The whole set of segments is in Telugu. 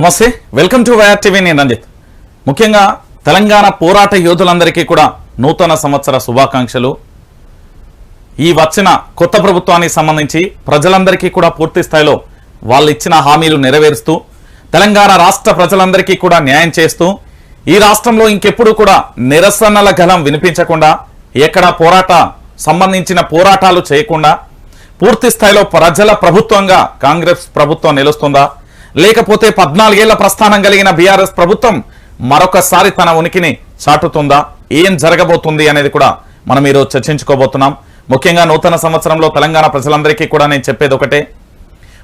నమస్తే. వెల్కమ్ టు వైఆర్ టీవీ నేను రంజిత్. ముఖ్యంగా తెలంగాణ పోరాట యోధులందరికీ కూడా నూతన సంవత్సర శుభాకాంక్షలు. ఈ వచ్చిన కొత్త ప్రభుత్వానికి సంబంధించి ప్రజలందరికీ కూడా పూర్తి స్థాయిలో వాళ్ళు ఇచ్చిన హామీలు నెరవేరుస్తూ తెలంగాణ రాష్ట్ర ప్రజలందరికీ కూడా న్యాయం చేస్తూ ఈ రాష్ట్రంలో ఇంకెప్పుడు కూడా నిరసనల గలం వినిపించకుండా ఎక్కడ పోరాట సంబంధించిన పోరాటాలు చేయకుండా పూర్తి స్థాయిలో ప్రజల ప్రభుత్వంగా కాంగ్రెస్ ప్రభుత్వం నిలుస్తుందా? లేకపోతే పద్నాలుగేళ్ళ ప్రస్థానం కలిగిన బీఆర్ఎస్ ప్రభుత్వం మరొకసారి తన ఉనికిని చాటుతుందా? ఏం జరగబోతుంది అనేది కూడా మనం ఈరోజు చర్చించుకోబోతున్నాం. ముఖ్యంగా నూతన సంవత్సరంలో తెలంగాణ ప్రజలందరికీ కూడా నేను చెప్పేది ఒకటే.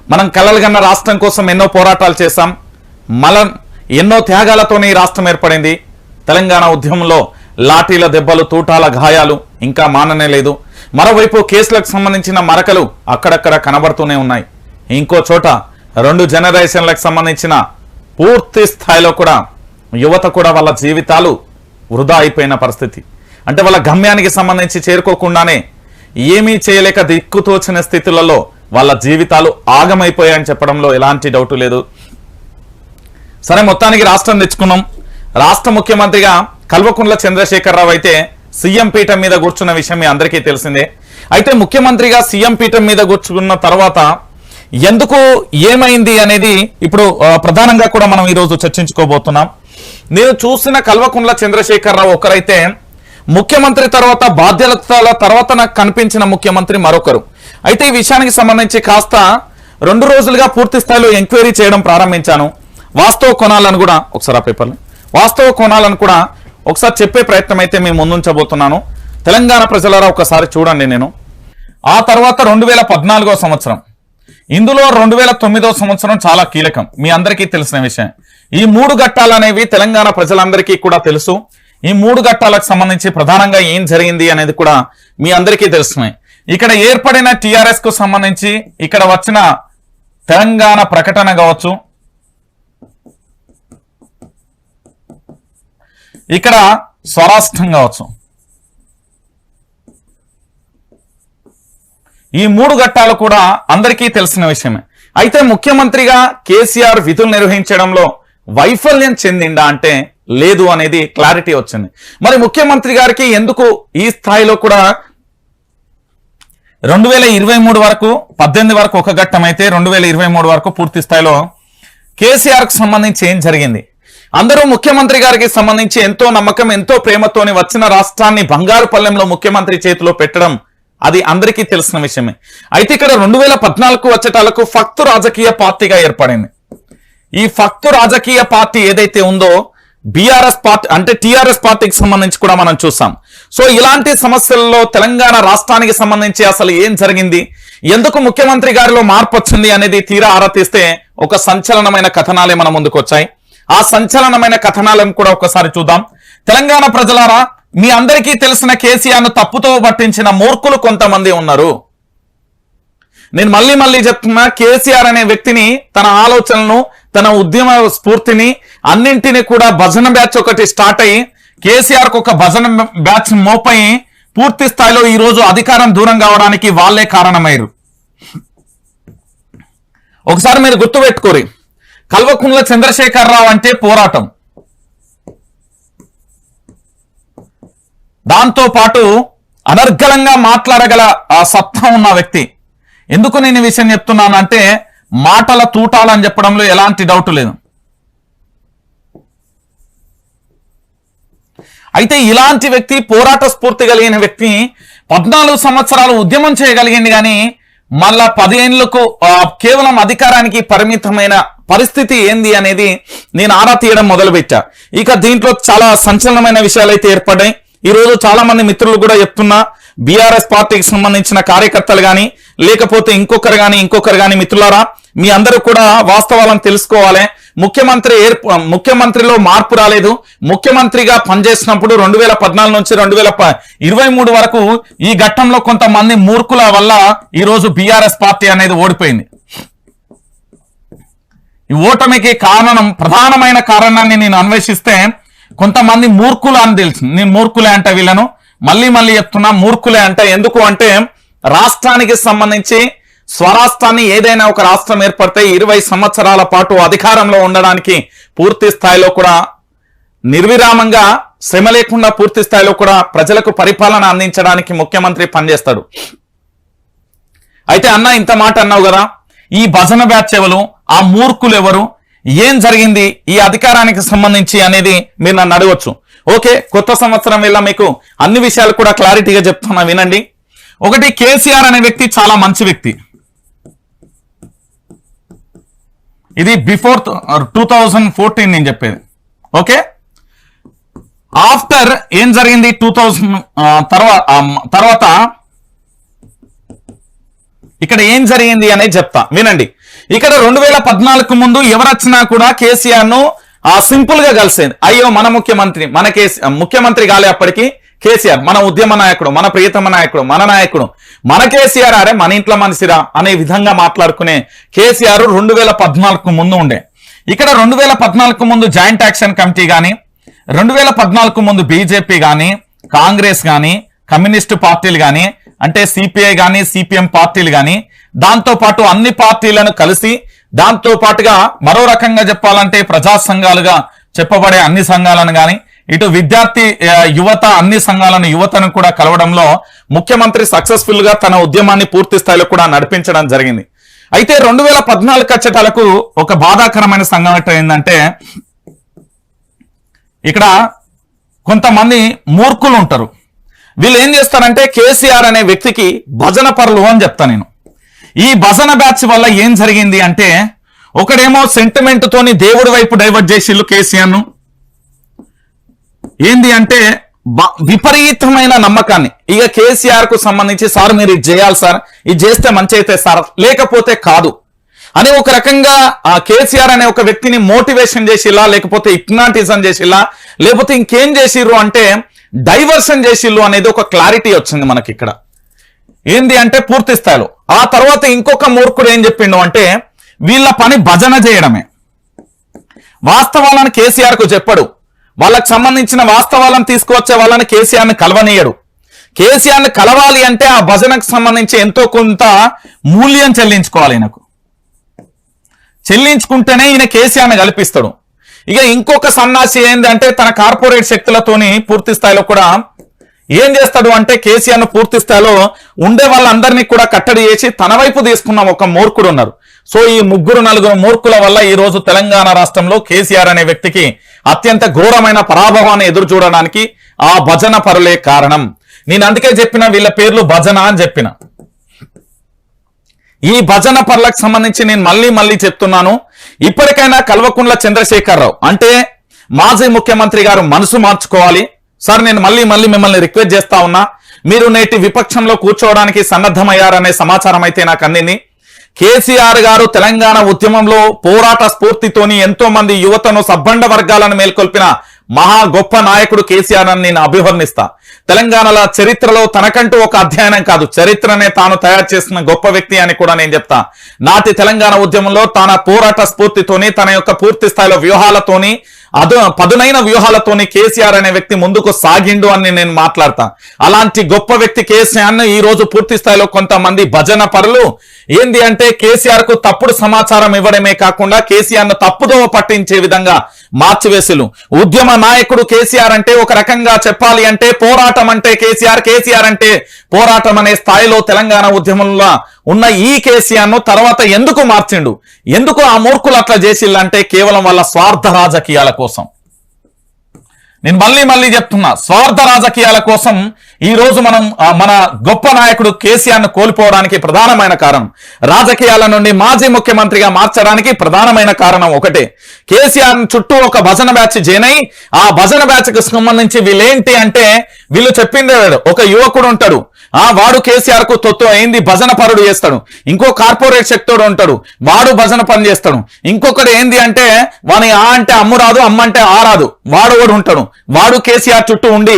మనం కలలుగన్న రాష్ట్రం కోసం ఎన్నో పోరాటాలు చేశాం. మనం ఎన్నో త్యాగాలతోనే ఈ రాష్ట్రం ఏర్పడింది. తెలంగాణ ఉద్యమంలో లాఠీల దెబ్బలు తూటాల గాయాలు ఇంకా మాననే లేదు. మరోవైపు కేసులకు సంబంధించిన మరకలు అక్కడక్కడ కనబడుతూనే ఉన్నాయి. ఇంకో చోట రెండు జనరేషన్లకు సంబంధించిన పూర్తి స్థాయిలో కూడా యువత కూడా వాళ్ళ జీవితాలు వృధా అయిపోయిన పరిస్థితి. అంటే వాళ్ళ గమ్యానికి సంబంధించి చేరుకోకుండానే ఏమీ చేయలేక దిక్కుతోచిన స్థితులలో వాళ్ళ జీవితాలు ఆగమైపోయాయని చెప్పడంలో ఎలాంటి డౌట్ లేదు. సరే మొత్తానికి రాష్ట్రం తెచ్చుకున్నాం. రాష్ట్ర ముఖ్యమంత్రిగా కల్వకుంట్ల చంద్రశేఖరరావు అయితే సీఎం పీఠం మీద కూర్చున్న విషయం మీ అందరికీ తెలిసిందే. అయితే ముఖ్యమంత్రిగా సీఎం పీఠం మీద కూర్చున్న తర్వాత ఎందుకు ఏమైంది అనేది ఇప్పుడు ప్రధానంగా కూడా మనం ఈరోజు చర్చించుకోబోతున్నాం. నేను చూసిన కల్వకుంట్ల చంద్రశేఖరరావు ఒకరైతే ముఖ్యమంత్రి తర్వాత బాధ్యతల తర్వాత నాకు కనిపించిన ముఖ్యమంత్రి మరొకరు. అయితే ఈ విషయానికి సంబంధించి కాస్త రెండు రోజులుగా పూర్తి స్థాయిలో ఎంక్వైరీ చేయడం ప్రారంభించాను. వాస్తవ కొనాలని కూడా ఒకసారి ఆ పేపర్ని వాస్తవ కొనాలను కూడా ఒకసారి చెప్పే ప్రయత్నం అయితే మేము ముందుంచబోతున్నాను. తెలంగాణ ప్రజలారా ఒకసారి చూడండి నేను. ఆ తర్వాత రెండు వేల పద్నాలుగో సంవత్సరం ఇందులో రెండు వేల తొమ్మిదో సంవత్సరం చాలా కీలకం. మీ అందరికీ తెలిసిన విషయం. ఈ మూడు ఘట్టాలు అనేవి తెలంగాణ ప్రజలందరికీ కూడా తెలుసు. ఈ మూడు ఘట్టాలకు సంబంధించి ప్రధానంగా ఏం జరిగింది అనేది కూడా మీ అందరికీ తెలుస్తున్నాయి. ఇక్కడ ఏర్పడిన టిఆర్ఎస్కు సంబంధించి ఇక్కడ వచ్చిన తెలంగాణ ప్రకటన కావచ్చు. ఇక్కడ స్వరాష్ట్రం కావచ్చు. ఈ మూడు ఘట్టాలు కూడా అందరికీ తెలిసిన విషయమే. అయితే ముఖ్యమంత్రిగా కేసీఆర్ విధులు నిర్వహించడంలో వైఫల్యం చెందిండా అంటే లేదు అనేది క్లారిటీ వచ్చింది. మరి ముఖ్యమంత్రి గారికి ఎందుకు ఈ స్థాయిలో కూడా రెండు వేల ఇరవై మూడు వరకు పద్దెనిమిది వరకు ఒక ఘట్టం అయితే రెండు వేల ఇరవై మూడు వరకు పూర్తి స్థాయిలో కేసీఆర్కు సంబంధించి ఏం జరిగింది? అందరూ ముఖ్యమంత్రి గారికి సంబంధించి ఎంతో నమ్మకం ఎంతో ప్రేమతోని వచ్చిన రాష్ట్రాన్ని బంగారు పల్లెంలో ముఖ్యమంత్రి చేతిలో పెట్టడం అది అందరికీ తెలిసిన విషయమే. అయితే ఇక్కడ రెండు వేల పద్నాలుగు వచ్చేటాలకు ఫక్తు రాజకీయ పార్టీగా ఏర్పడింది. ఈ ఫక్తు రాజకీయ పార్టీ ఏదైతే ఉందో బీఆర్ఎస్ పార్టీ అంటే టీఆర్ఎస్ పార్టీకి సంబంధించి కూడా మనం చూసాం. సో ఇలాంటి సమస్యల్లో తెలంగాణ రాష్ట్రానికి సంబంధించి అసలు ఏం జరిగింది? ఎందుకు ముఖ్యమంత్రి గారిలో మార్పు వచ్చింది అనేది తీరా ఆరా తీస్తే ఒక సంచలనమైన కథనాలే మన ముందుకు వచ్చాయి ఆ సంచలనమైన కథనాలను కూడా ఒకసారి చూద్దాం. తెలంగాణ ప్రజలారా మీ అందరికీ తెలిసిన కేసీఆర్ను తప్పుతో పట్టించిన మూర్ఖులు కొంతమంది ఉన్నారు. నేను మళ్ళీ మళ్ళీ చెప్తున్నా కేసీఆర్ అనే వ్యక్తిని తన ఆలోచనలను తన ఉద్యమ స్ఫూర్తిని అన్నింటినీ కూడా భజన బ్యాచ్ ఒకటి స్టార్ట్ అయ్యి కేసీఆర్కు ఒక భజన బ్యాచ్ మోపై పూర్తి స్థాయిలో ఈ రోజు అధికారం దూరం కావడానికి వాళ్ళే కారణమయ్యారు. ఒకసారి మీరు గుర్తుపెట్టుకోరి కల్వకుంట్ల చంద్రశేఖరరావు అంటే పోరాటం. దాంతో పాటు అనర్గళంగా మాట్లాడగల ఆ సత్తా ఉన్న వ్యక్తి. ఎందుకు నేను ఈ విషయం చెప్తున్నాను అంటే మాటల తూటాలని చెప్పడంలో ఎలాంటి డౌట్ లేదు. అయితే ఇలాంటి వ్యక్తి పోరాట స్ఫూర్తి కలిగిన వ్యక్తి పద్నాలుగు సంవత్సరాలు ఉద్యమం చేయగలిగింది కానీ మళ్ళా పదిహేనులకు కేవలం అధికారానికి పరిమితమైన పరిస్థితి ఏంది అనేది నేను ఆరా తీయడం మొదలుపెట్టా. ఇక దీంట్లో చాలా సంచలనమైన విషయాలు అయితే ఏర్పడ్డాయి. ఈ రోజు చాలా మంది మిత్రులు కూడా చెప్తున్నా బీఆర్ఎస్ పార్టీకి సంబంధించిన కార్యకర్తలు కానీ లేకపోతే ఇంకొకరు కానీ ఇంకొకరు కానీ మిత్రులారా మీ అందరూ కూడా వాస్తవాలను తెలుసుకోవాలి. ముఖ్యమంత్రి ఏర్ప ముఖ్యమంత్రిలో మార్పు రాలేదు. ముఖ్యమంత్రిగా పనిచేసినప్పుడు రెండు వేల పద్నాలుగు నుంచి రెండు వేల ఇరవై మూడు వరకు ఈ ఘట్టంలో కొంతమంది మూర్ఖుల వల్ల ఈరోజు బీఆర్ఎస్ పార్టీ అనేది ఓడిపోయింది. ఈ ఓటమికి కారణం ప్రధానమైన కారణాన్ని నేను అన్వేషిస్తే కొంతమంది మూర్ఖులు అని తెలుసు. నేను మూర్ఖులే అంట వీళ్ళను. మళ్ళీ మళ్ళీ చెప్తున్నా మూర్ఖులే అంట ఎందుకు అంటే రాష్ట్రానికి సంబంధించి స్వరాష్ట్రాన్ని ఏదైనా ఒక రాష్ట్రం ఏర్పడితే ఇరవై సంవత్సరాల పాటు అధికారంలో ఉండడానికి పూర్తి స్థాయిలో కూడా నిర్విరామంగా శ్రమ లేకుండా పూర్తి స్థాయిలో కూడా ప్రజలకు పరిపాలన అందించడానికి ముఖ్యమంత్రి పనిచేస్తాడు. అయితే అన్న ఇంత మాట అన్నావు కదా ఈ భజన బ్యాచ్ ఎవరు ఆ మూర్ఖులు ఎవరు? ఏం జరిగింది? ఈ అధికారానికి సంబంధించి అనేది మీరు నన్ను అడగొచ్చు. ఓకే కొత్త సంవత్సరం వల్ల మీకు అన్ని విషయాలు కూడా క్లారిటీగా చెప్తున్నా వినండి. ఒకటి కేసీఆర్ అనే వ్యక్తి చాలా మంచి వ్యక్తి. ఇది బిఫోర్ టూ థౌజండ్ ఫోర్టీన్ నేను చెప్పేది. ఓకే? ఆఫ్టర్ ఏం జరిగింది టూ థౌజండ్ తర్వాత తర్వాత? ఇక్కడ ఏం జరిగింది అనేది చెప్తా. వినండి. ఇక్కడ రెండు వేల పద్నాలుగు ముందు ఎవరొచ్చినా కూడా కేసీఆర్ను ఆ సింపుల్గా కలిసేది. అయ్యో మన ముఖ్యమంత్రి మన కేసీ ముఖ్యమంత్రి కాలే అప్పటికి కేసీఆర్ మన ఉద్యమ నాయకుడు మన ప్రియతమ నాయకుడు మన నాయకుడు. మన కేసీఆర్ అరే మన ఇంట్లో మనిషిరా అనే విధంగా మాట్లాడుకునే కేసీఆర్ రెండు వేల పద్నాలుగు ముందు ఉండే. ఇక్కడ రెండు వేల పద్నాలుగు ముందు జాయింట్ యాక్షన్ కమిటీ గాని రెండు వేల పద్నాలుగు ముందు బీజేపీ గాని కాంగ్రెస్ గాని కమ్యూనిస్టు పార్టీలు గాని అంటే సిపిఐ గాని సిపిఎం పార్టీలు గాని దాంతో పాటు అన్ని పార్టీలను కలిసి దాంతో పాటుగా మరో రకంగా చెప్పాలంటే ప్రజా సంఘాలుగా చెప్పబడే అన్ని సంఘాలను గాని ఇటు విద్యార్థి యువత అన్ని సంఘాలను యువతను కూడా కలవడంలో ముఖ్యమంత్రి సక్సెస్ఫుల్గా తన ఉద్యమాన్ని పూర్తి స్థాయిలో కూడా నడిపించడం జరిగింది. అయితే రెండు వేల పద్నాలుగు కచ్చటాలకు ఒక బాధాకరమైన సంఘటన ఏంటంటే ఇక్కడ కొంతమంది మూర్ఖులు ఉంటారు. వీళ్ళు ఏం చేస్తారంటే కేసీఆర్ అనే వ్యక్తికి భజన పరులు అని చెప్తా నేను. ఈ భజన బ్యాచ్ వల్ల ఏం జరిగింది అంటే ఒకడేమో సెంటిమెంట్ తోని దేవుడి వైపు డైవర్ట్ చేసిల్లు కేసీఆర్ను ఏంది అంటే విపరీతమైన నమ్మకాన్ని. ఇక కేసీఆర్కు సంబంధించి సార్ మీరు ఇది చేయాలి సార్ ఇది చేస్తే మంచి అయితే సార్ లేకపోతే కాదు. అని ఒక రకంగా ఆ కేసీఆర్ అనే ఒక వ్యక్తిని మోటివేషన్ చేసిలా లేకపోతే ఇగ్నాటిజం చేసిలా లేకపోతే ఇంకేం చేసిర్రు అంటే డైవర్షన్ చేసిల్లు అనేది ఒక క్లారిటీ వచ్చింది మనకి ఇక్కడ. ఏంది అంటే పూర్తి స్థాయిలో. ఆ తర్వాత ఇంకొక మూర్ఖుడు ఏం చెప్పిండు అంటే వీళ్ళ పని భజన చేయడమే. వాస్తవాలను కేసీఆర్కు చెప్పడు. వాళ్ళకు సంబంధించిన వాస్తవాలను తీసుకువచ్చే వాళ్ళని కేసీఆర్ని కలవనీయడు. కేసీఆర్ని కలవాలి అంటే ఆ భజనకు సంబంధించి ఎంతో కొంత మూల్యం చెల్లించుకోవాలి ఈయనకు. చెల్లించుకుంటేనే ఈయన కేసీఆర్ని కల్పిస్తాడు. ఇక ఇంకొక సన్నాసి ఏంటంటే తన కార్పొరేట్ శక్తులతోని పూర్తి స్థాయిలో కూడా ఏం చేస్తాడు అంటే కేసీఆర్ను పూర్తి స్థాయిలో ఉండే వాళ్ళందరినీ కూడా కట్టడి చేసి తన వైపు తీసుకున్న ఒక మూర్ఖుడు ఉన్నారు. సో ఈ ముగ్గురు నలుగురు మూర్ఖుల వల్ల ఈ రోజు తెలంగాణ రాష్ట్రంలో కేసీఆర్ అనే వ్యక్తికి అత్యంత ఘోరమైన పరాభవాన్ని ఎదురు చూడడానికి ఆ భజన పరులే కారణం. నేను అందుకే చెప్పిన వీళ్ళ పేర్లు భజన అని చెప్పిన. ఈ భజన పరులకు సంబంధించి నేను మళ్ళీ మళ్ళీ చెప్తున్నాను. ఇప్పటికైనా కల్వకుంట్ల చంద్రశేఖరరావు అంటే మాజీ ముఖ్యమంత్రి గారు మనసు మార్చుకోవాలి. సార్ నేను మళ్ళీ మళ్ళీ మిమ్మల్ని రిక్వెస్ట్ చేస్తా ఉన్నా మీరు నేటి విపక్షంలో కూర్చోవడానికి సన్నద్ధమయ్యారనే సమాచారం అయితే నాకు అందింది. కేసీఆర్ గారు తెలంగాణ ఉద్యమంలో పోరాట స్ఫూర్తితోని ఎంతో మంది యువతను సబ్బండ వర్గాలను మేల్కొల్పిన మహా గొప్ప నాయకుడు కేసీఆర్ అని నేను అభివర్ణిస్తా. తెలంగాణల చరిత్రలో తనకంటూ ఒక అధ్యయనం కాదు చరిత్రనే తాను తయారు చేసిన గొప్ప వ్యక్తి అని కూడా నేను చెప్తా. నాటి తెలంగాణ ఉద్యమంలో తన పోరాట స్ఫూర్తితోని తన యొక్క పూర్తి స్థాయిలో వ్యూహాలతోని అదు పదునైన వ్యూహాలతోని కేసీఆర్ అనే వ్యక్తి ముందుకు సాగిండు అని నేను మాట్లాడతా. అలాంటి గొప్ప వ్యక్తి కేసీఆర్ను ఈ రోజు పూర్తి స్థాయిలో కొంతమంది భజన పరులు. ఏంది అంటే కేసీఆర్కు తప్పుడు సమాచారం ఇవ్వడమే కాకుండా కేసీఆర్ను తప్పుదోవ పట్టించే విధంగా మార్చివేసులు ఉద్యమ నాయకుడు కేసీఆర్ అంటే ఒక రకంగా చెప్పాలి అంటే పోరాటం అంటే కేసీఆర్ కేసీఆర్ అంటే పోరాటం అనే స్థాయిలో తెలంగాణ ఉద్యమంలో ఉన్న ఈ కేసీఆర్ను తర్వాత ఎందుకు మార్చిండు? ఎందుకు ఆ మూర్ఖులు అట్లా చేసిల్లంటే కేవలం వాళ్ళ స్వార్థ రాజకీయాల కోసం. నేను మళ్ళీ మళ్ళీ చెప్తున్నా స్వార్థ రాజకీయాల కోసం ఈ రోజు మనం మన గొప్ప నాయకుడు కేసీఆర్ను కోల్పోవడానికి ప్రధానమైన కారణం రాజకీయాల నుండి మాజీ ముఖ్యమంత్రిగా మార్చడానికి ప్రధానమైన కారణం ఒకటే. కేసీఆర్ చుట్టూ ఒక భజన బ్యాచ్ జైనై ఆ భజన బ్యాచ్కి సంబంధించి వీళ్ళేంటి అంటే వీళ్ళు చెప్పిందే ఒక యువకుడు ఉంటాడు ఆ వాడు కేసీఆర్కు తొత్తు అయింది భజన పరుడు చేస్తాడు. ఇంకో కార్పొరేట్ శక్తుడు ఉంటాడు వాడు భజన పని చేస్తాడు. ఇంకొకటి ఏంది అంటే వాని ఆ అంటే అమ్ము రాదు అమ్మ అంటే ఆ రాదు. వాడు కూడా ఉంటాడు. వాడు కేసీఆర్ చుట్టూ ఉండి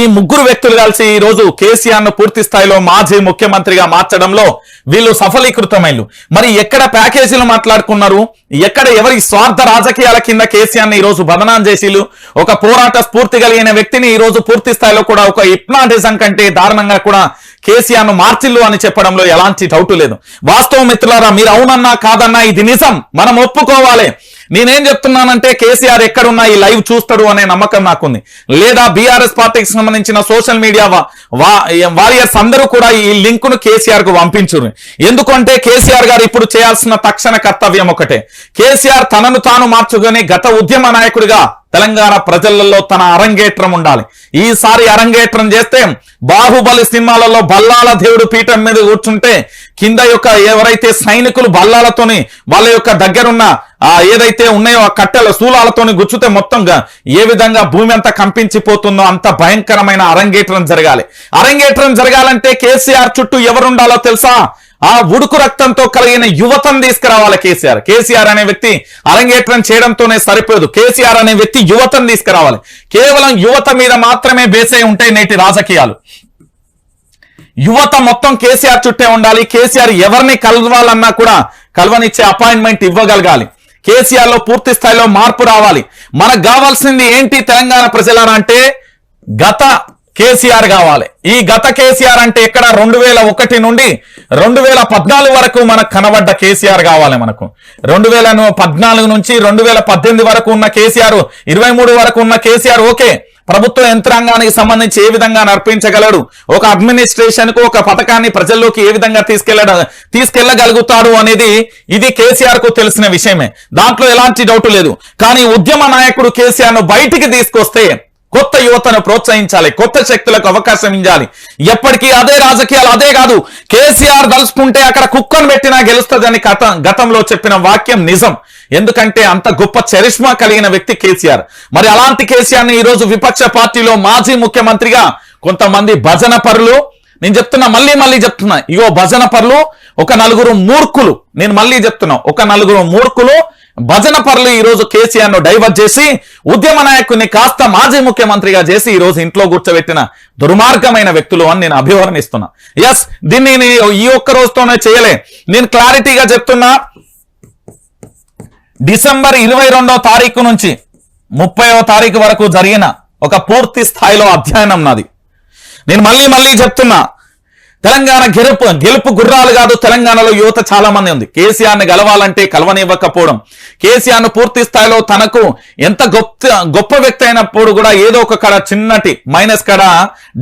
ఈ ముగ్గురు వ్యక్తులు కలిసి ఈ రోజు కేసీఆర్ను పూర్తి స్థాయిలో మాజీ ముఖ్యమంత్రిగా మార్చడంలో వీళ్ళు సఫలీకృతమైలు మరి ఎక్కడ ప్యాకేజీలు మాట్లాడుకున్నారు? ఎక్కడ ఎవరి స్వార్థ రాజకీయాల కింద కేసీఆర్ని ఈ రోజు బదనాం చేసిలు ఒక పోరాట స్ఫూర్తి కలిగిన వ్యక్తిని ఈ రోజు పూర్తి స్థాయిలో కూడా ఒక హిప్నాటిజం కంటే దారుణంగా కూడా కేసీఆర్ను మార్చిల్లు అని చెప్పడంలో ఎలాంటి డౌట్ లేదు. వాస్తవం మిత్రులారా మీరు అవునన్నా కాదన్నా ఇది నిజం. మనం ఒప్పుకోవాలి. నేనేం చెప్తున్నానంటే కేసీఆర్ ఎక్కడున్నా ఈ లైవ్ చూస్తాడు అనే నమ్మకం నాకుంది. లేదా బీఆర్ఎస్ పార్టీకి సంబంధించిన సోషల్ మీడియా వారియర్స్ అందరూ కూడా ఈ లింక్ను కేసీఆర్కు పంపించరు ఎందుకంటే కేసీఆర్ గారు ఇప్పుడు చేయాల్సిన తక్షణ కర్తవ్యం ఒకటే. కేసీఆర్ తనను తాను మార్చుకొని గత ఉద్యమ నాయకుడిగా తెలంగాణ ప్రజలలో తన అరంగేట్రం ఉండాలి. ఈసారి అరంగేట్రం చేస్తే బాహుబలి సినిమాలలో బల్లాల దేవుడు పీఠం మీద కూర్చుంటే కింద యొక్క ఎవరైతే సైనికులు బల్లాలతోని వాళ్ళ యొక్క దగ్గరున్న ఆ ఏదైతే ఉన్నాయో ఆ కట్టెల శూలాలతోని గుచ్చితే మొత్తంగా ఏ విధంగా భూమి అంతా కంపించిపోతుందో అంత భయంకరమైన అరంగేట్రం జరగాలి. అరంగేట్రం జరగాలంటే కేసీఆర్ చుట్టూ ఎవరుండాలో తెలుసా? ఆ ఉడుకు రక్తంతో కలిగిన యువతను తీసుకురావాలి కేసీఆర్. కేసీఆర్ అనే వ్యక్తి అరంగేట్రం చేయడంతోనే సరిపోదు. కేసీఆర్ అనే వ్యక్తి యువతను తీసుకురావాలి. కేవలం యువత మీద మాత్రమే బేసే ఉంటాయి నేటి రాజకీయాలు. యువత మొత్తం కేసీఆర్ చుట్టే ఉండాలి. కేసీఆర్ ఎవరిని కలవాలన్నా కూడా కలవనిచ్చే అపాయింట్మెంట్ ఇవ్వగలగాలి. కేసీఆర్లో పూర్తి స్థాయిలో మార్పు రావాలి. మనకు కావాల్సింది ఏంటి తెలంగాణ ప్రజలారా అంటే గత కేసీఆర్ కావాలి. ఈ గత కేసీఆర్ అంటే ఎక్కడ రెండు వేల ఒకటి నుండి రెండు వేల పద్నాలుగు వరకు మనకు కనబడ్డ కేసీఆర్ కావాలి మనకు. రెండు వేల పద్నాలుగు నుంచి రెండు వేల పద్దెనిమిది వరకు ఉన్న కేసీఆర్ ఇరవై మూడు వరకు ఉన్న కేసీఆర్ ఓకే. ప్రభుత్వ యంత్రాంగానికి సంబంధించి ఏ విధంగా నడిపించగలడు? ఒక అడ్మినిస్ట్రేషన్కు ఒక పథకాన్ని ప్రజల్లోకి ఏ విధంగా తీసుకెళ్ళ తీసుకెళ్ళగలుగుతాడు అనేది ఇది కేసీఆర్కు తెలిసిన విషయమే. దాంట్లో ఎలాంటి డౌట్ లేదు. కానీ ఉద్యమ నాయకుడు కేసీఆర్ను బయటికి తీసుకొస్తే కొత్త యువతను ప్రోత్సహించాలి కొత్త శక్తులకు అవకాశం ఇవ్వాలి. ఎప్పటికీ అదే రాజకీయాలు అదే కాదు. కేసీఆర్ దలుచుకుంటే అక్కడ కుక్కను పెట్టినా గెలుస్తుందని గత గతంలో చెప్పిన వాక్యం నిజం. ఎందుకంటే అంత గొప్ప చరిష్మా కలిగిన వ్యక్తి కేసీఆర్. మరి అలాంటి కేసీఆర్ని ఈ రోజు విపక్ష పార్టీలో మాజీ ముఖ్యమంత్రిగా కొంతమంది భజన పరులు నేను చెప్తున్నా మళ్ళీ మళ్ళీ చెప్తున్నా ఇగో భజన పరులు ఒక నలుగురు మూర్ఖులు నేను మళ్ళీ చెప్తున్నా ఒక నలుగురు మూర్ఖులు భజన పరులు ఈ రోజు కేసీఆర్ను డైవర్ట్ చేసి ఉద్యమ నాయకుడిని కాస్త మాజీ ముఖ్యమంత్రిగా చేసి ఈ రోజు ఇంట్లో కూర్చోబెట్టిన దుర్మార్గమైన వ్యక్తులు అని నేను అభివర్ణిస్తున్నా. ఎస్ దీన్ని ఈ ఒక్క రోజుతోనే చేయలే. నేను క్లారిటీగా చెప్తున్నా డిసెంబర్ ఇరవై రెండో తారీఖు నుంచి ముప్పైవ తారీఖు వరకు జరిగిన ఒక పూర్తి స్థాయిలో అధ్యయనం నాది. నేను మళ్ళీ మళ్ళీ చెప్తున్నా తెలంగాణ గెలుపు గెలుపు గుర్రాలు కాదు తెలంగాణలో యువత చాలా మంది ఉంది. కేసీఆర్ని గెలవాలంటే కలవనివ్వకపోవడం కేసీఆర్ను పూర్తి స్థాయిలో తనకు ఎంత గొప్ప గొప్ప వ్యక్తి అయినప్పుడు కూడా ఏదో ఒక కడ చిన్నటి మైనస్ కడ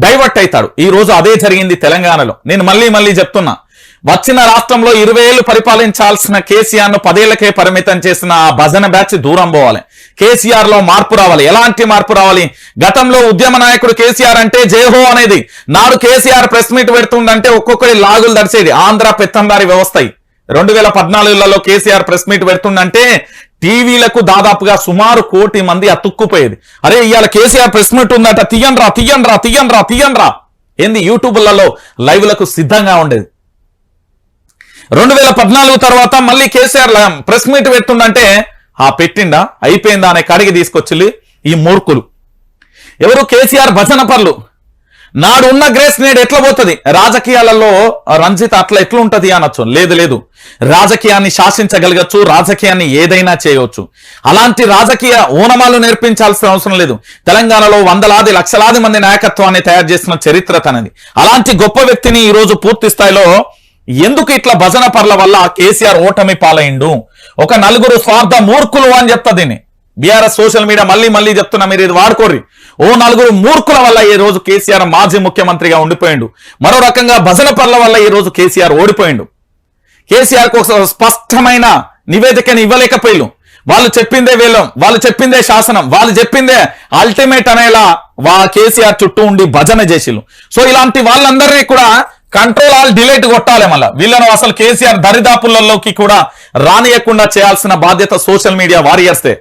డైవర్ట్ అవుతాడు. ఈ రోజు అదే జరిగింది తెలంగాణలో. నేను మళ్ళీ మళ్ళీ చెప్తున్నా వచ్చిన రాష్ట్రంలో ఇరవై ఏళ్ళు పరిపాలించాల్సిన కేసీఆర్ను పదేళ్ళకే పరిమితం చేసిన ఆ భజన బ్యాచ్ దూరం పోవాలి. కేసీఆర్లో మార్పు రావాలి. ఎలాంటి మార్పు రావాలి? గతంలో ఉద్యమ నాయకుడు కేసీఆర్ అంటే జయహో అనేది. నాడు కేసీఆర్ ప్రెస్ మీట్ పెడుతుండంటే ఒక్కొక్కరి లాగులు దర్చేది ఆంధ్ర పెత్తందారి వ్యవస్థ రెండు వేల పద్నాలుగులలో కేసీఆర్ ప్రెస్ మీట్ పెడుతుండంటే టీవీలకు దాదాపుగా సుమారు కోటి మంది అతుక్కుపోయేది. అరే ఇవాళ కేసీఆర్ ప్రెస్ మీట్ ఉందట తీయండ్రా తీయండ్రా తీయండ్రా తీయండ్రా. ఏంది యూట్యూబ్లలో లైవ్లకు సిద్ధంగా ఉండేది. రెండు వేల పద్నాలుగు తర్వాత మళ్ళీ కేసీఆర్ ప్రెస్ మీట్ పెట్టుండంటే ఆ పెట్టిండా? అయిపోయిందా? అనే కాడికి తీసుకొచ్చి ఈ మూర్ఖులు. ఎవరు? కేసీఆర్ భజన పర్లు. నాడు ఉన్న గ్రేస్ నేడు ఎట్లా పోతుంది? రాజకీయాలలో రంజిత్ అట్లా ఎట్లుంటది అనొచ్చు. లేదు లేదు. రాజకీయాన్ని శాసించగలగచ్చు రాజకీయాన్ని ఏదైనా చేయవచ్చు అలాంటి రాజకీయ ఓనమాలు నేర్పించాల్సిన అవసరం లేదు. తెలంగాణలో వందలాది లక్షలాది మంది నాయకత్వాన్ని తయారు చేసిన చరిత్ర తనది. అలాంటి గొప్ప వ్యక్తిని ఈ రోజు పూర్తి స్థాయిలో ఎందుకు ఇట్లా భజన పర్ల వల్ల కేసీఆర్ ఓటమి పాలైండు? ఒక నలుగురు స్వార్థ మూర్ఖులు అని చెప్తా దీన్ని. బీఆర్ఎస్ సోషల్ మీడియా మళ్ళీ మళ్ళీ చెప్తున్నా మీరు ఇది వాడుకోర్రి. ఓ నలుగురు మూర్ఖుల వల్ల ఈ రోజు కేసీఆర్ మాజీ ముఖ్యమంత్రిగా ఉండిపోయిండు. మరో రకంగా భజన పర్ల వల్ల ఈ రోజు కేసీఆర్ ఓడిపోయిండు. కేసీఆర్ కోసం ఒక స్పష్టమైన నివేదికని ఇవ్వలేకపోయారు వాళ్ళు చెప్పిందే వేలం వాళ్ళు చెప్పిందే శాసనం వాళ్ళు చెప్పిందే అల్టిమేట్ అనేలా వా కేసీఆర్ చుట్టూ ఉండి భజన చేసిలు సో ఇలాంటి వాళ్ళందరినీ కూడా కంట్రోల్ ఆల్ డిలేట్ కొట్టాలి మళ్ళీ. వీళ్ళను అసలు కేసీఆర్ దరిదాపులలోకి కూడా రానియకుండా చేయాల్సిన బాధ్యత సోషల్ మీడియా వారియర్స్దే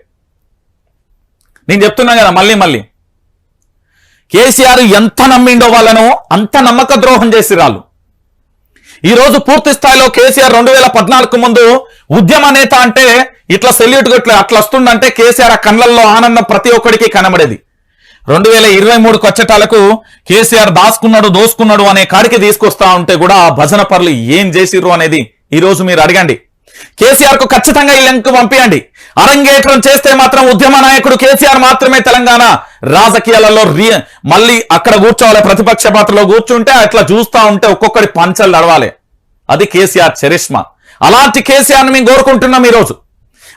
నేను చెప్తున్నా కదా మళ్ళీ మళ్ళీ. కేసీఆర్ ఎంత నమ్మిండో వాళ్ళను అంత నమ్మక ద్రోహం చేసి రాళ్ళు ఈరోజు పూర్తి స్థాయిలో కేసీఆర్ రెండు వేల పద్నాలుగు ముందు ఉద్యమ నేత అంటే ఇట్లా సెల్యూట్ కొట్లే అట్లా వస్తుందంటే కేసీఆర్ ఆ కళ్ళల్లో ఆనందం ప్రతి ఒక్కడికి కనబడేది. రెండు వేల ఇరవై మూడు కొచ్చటాలకు కేసీఆర్ దాసుకున్నాడు దోసుకున్నాడు అనే కాడికి తీసుకొస్తా ఉంటే కూడా ఆ భజన పర్లు ఏం చేసిర్రు అనేది ఈ రోజు మీరు అడగండి. కేసీఆర్కు ఖచ్చితంగా ఈ లింక్ పంపించండి అరంగేట్రం చేస్తే మాత్రం ఉద్యమ నాయకుడు కేసీఆర్ మాత్రమే తెలంగాణ రాజకీయాలలో రి మళ్ళీ అక్కడ కూర్చోవాలి ప్రతిపక్ష పాత్రలో కూర్చుంటే అట్లా చూస్తా ఉంటే ఒక్కొక్కడి పంచలు నడవాలి. అది కేసీఆర్ చరిష్మా. అలాంటి కేసీఆర్ మేము కోరుకుంటున్నాం ఈరోజు.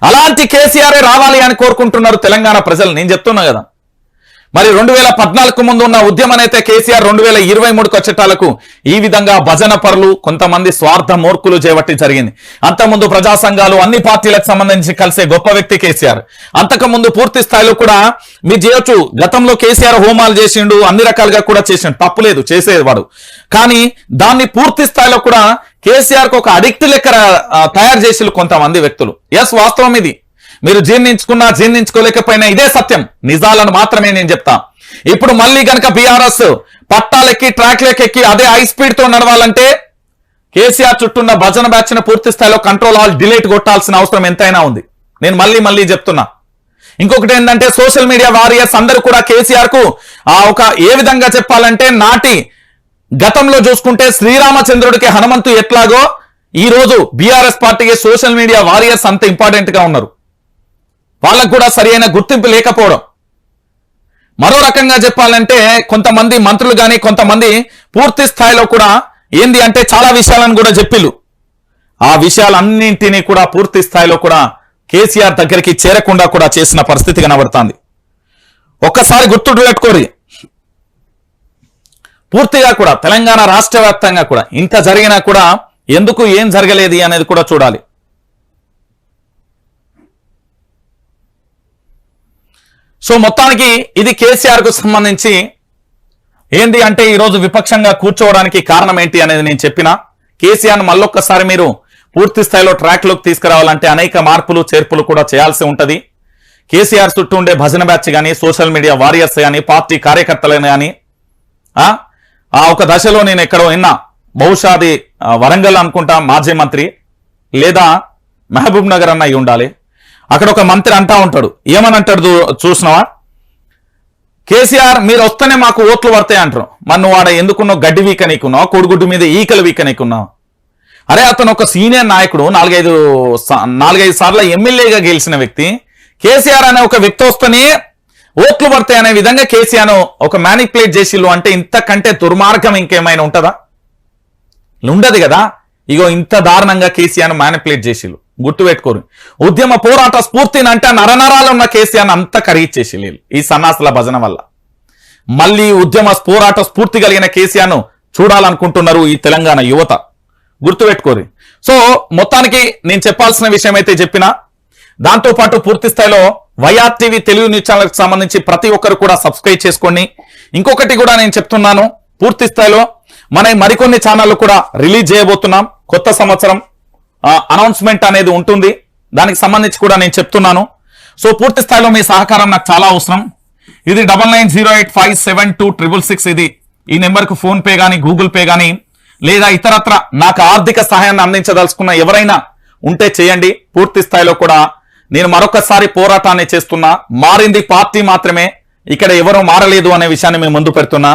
అలాంటి కేసీఆర్ రావాలి అని కోరుకుంటున్నారు తెలంగాణ ప్రజలు. నేను చెప్తున్నా కదా. మరి రెండు వేల పద్నాలుగు ముందు ఉన్న ఉద్యమం అయితే కేసీఆర్ రెండు వేల ఇరవై మూడుకు వచ్చేటాలకు ఈ విధంగా భజన పరులు కొంతమంది స్వార్థ మూర్ఖులు చేపట్టి జరిగింది. అంతకుముందు ప్రజా సంఘాలు అన్ని పార్టీలకు సంబంధించి కలిసే గొప్ప వ్యక్తి కేసీఆర్. అంతకుముందు పూర్తి స్థాయిలో కూడా మీరు చేయొచ్చు. గతంలో కేసీఆర్ హోమాలు చేసిండు అన్ని రకాలుగా కూడా చేసిండు. తప్పులేదు చేసేవాడు. కానీ దాన్ని పూర్తి స్థాయిలో కూడా కేసీఆర్కు ఒక అడిక్ట్ లెక్క తయారు చేసి కొంతమంది వ్యక్తులు. ఎస్ వాస్తవం ఇది. మీరు జీర్ణించుకున్నా జీర్ణించుకోలేకపోయినా ఇదే సత్యం. నిజాలను మాత్రమే నేను చెప్తా. ఇప్పుడు మళ్ళీ గనక బీఆర్ఎస్ పట్టాలెక్కి ట్రాక్లెక్కి ఎక్కి అదే హై స్పీడ్తో నడవాలంటే కేసీఆర్ చుట్టూన్న భజన బ్యాచ్ పూర్తి స్థాయిలో కంట్రోల్ ఆల్ డిలీట్ కొట్టాల్సిన అవసరం ఎంతైనా ఉంది. నేను మళ్ళీ మళ్ళీ చెప్తున్నా. ఇంకొకటి ఏంటంటే సోషల్ మీడియా వారియర్స్ అందరూ కూడా కేసీఆర్కు ఆ ఒక ఏ విధంగా చెప్పాలంటే నాటి గతంలో చూసుకుంటే శ్రీరామచంద్రుడికి హనుమంతు ఎట్లాగో ఈ రోజు బీఆర్ఎస్ పార్టీకి సోషల్ మీడియా వారియర్స్ అంత ఇంపార్టెంట్గా ఉన్నారు. వాళ్ళకు కూడా సరైన గుర్తింపు లేకపోవడం. మరో రకంగా చెప్పాలంటే కొంతమంది మంత్రులు కానీ కొంతమంది పూర్తి స్థాయిలో కూడా ఏంది అంటే చాలా విషయాలను కూడా చెప్పిళ్ళు. ఆ విషయాలన్నింటినీ కూడా పూర్తి స్థాయిలో కూడా కేసీఆర్ దగ్గరికి చేరకుండా కూడా చేసిన పరిస్థితి కనబడుతుంది. ఒక్కసారి గుర్తుడు పెట్టుకోరి. పూర్తిగా కూడా తెలంగాణ రాష్ట్ర వ్యాప్తంగా కూడా ఇంత జరిగినా కూడా ఎందుకు ఏం జరగలేదు అనేది కూడా చూడాలి. సో మొత్తానికి ఇది కేసీఆర్కు సంబంధించి ఏంది అంటే ఈరోజు విపక్షంగా కూర్చోవడానికి కారణం ఏంటి అనేది నేను చెప్పిన. కేసీఆర్ మళ్ళొక్కసారి మీరు పూర్తి స్థాయిలో ట్రాక్లోకి తీసుకురావాలంటే అనేక మార్పులు చేర్పులు కూడా చేయాల్సి ఉంటుంది. కేసీఆర్ చుట్టూ ఉండే భజన బ్యాచ్ కానీ సోషల్ మీడియా వారియర్స్ కానీ పార్టీ కార్యకర్తలను కానీ ఆ ఒక దశలో నేను ఎక్కడో విన్నా బహుశా అది వరంగల్ అనుకుంటా మాజీ మంత్రి లేదా మహబూబ్ నగర్ అన్న ఉండాలి. అక్కడ ఒక మంత్రి అంటా ఉంటాడు. ఏమని అంటాడు చూ- చూసినావా? కేసీఆర్ మీరు వస్తేనే మాకు ఓట్లు పడతాయి అంటారు. మన వాడ ఎందుకున్నావు? గడ్డి వీక నీకున్నావు కోడిగుడ్డు మీద ఈకలు వీక నీకున్నావు అరే అతను ఒక సీనియర్ నాయకుడు నాలుగైదు నాలుగైదు సార్లు ఎమ్మెల్యేగా గెలిచిన వ్యక్తి. కేసీఆర్ అనే ఒక వ్యక్తి వస్తేనే ఓట్లు పడతాయి అనే విధంగా కేసీఆర్ ఒక మ్యానిపులేట్ చేసిల్లు అంటే ఇంతకంటే దుర్మార్గం ఇంకేమైనా ఉంటుందా? ఉండదు కదా. ఇగో ఇంత దారుణంగా కేసీఆర్ మ్యానిపులేట్ చేసిల్లు గుర్తుపెట్టుకోరు. ఉద్యమ పోరాట స్ఫూర్తిని అంటే నరనరాలు ఉన్న కేసీఆర్ అంతా కరిగిచ్చేసి ఈ సన్నాసుల భజన వల్ల. మళ్ళీ ఉద్యమ పోరాట స్ఫూర్తి కలిగిన కేసీఆర్ను చూడాలనుకుంటున్నారు ఈ తెలంగాణ యువత. గుర్తుపెట్టుకోరు. సో మొత్తానికి నేను చెప్పాల్సిన విషయం అయితే చెప్పిన దాంతో పాటు పూర్తి స్థాయిలో వైఆర్ టీవీ తెలుగు న్యూస్ ఛానల్కి సంబంధించి ప్రతి ఒక్కరు కూడా సబ్స్క్రైబ్ చేసుకోండి. ఇంకొకటి కూడా నేను చెప్తున్నాను పూర్తి స్థాయిలో మన మరికొన్ని ఛానళ్ళు కూడా రిలీజ్ చేయబోతున్నాం. కొత్త సంవత్సరం అనౌన్స్మెంట్ అనేది ఉంటుంది. దానికి సంబంధించి కూడా నేను చెప్తున్నాను. సో పూర్తి స్థాయిలో మీ సహకారం నాకు చాలా అవసరం. ఇది double nine zero eight five seven two triple six ఇది. ఈ నెంబర్కు ఫోన్ పే కానీ గూగుల్ పే కానీ లేదా ఇతరత్ర నాకు ఆర్థిక సహాయాన్ని అందించదలుచుకున్న ఎవరైనా ఉంటే చేయండి. పూర్తి స్థాయిలో కూడా నేను మరొకసారి పోరాటాన్ని చేస్తున్నా. మారింది పార్టీ మాత్రమే. ఇక్కడ ఎవరూ మారలేదు అనే విషయాన్ని మేము ముందు పెడుతున్నా.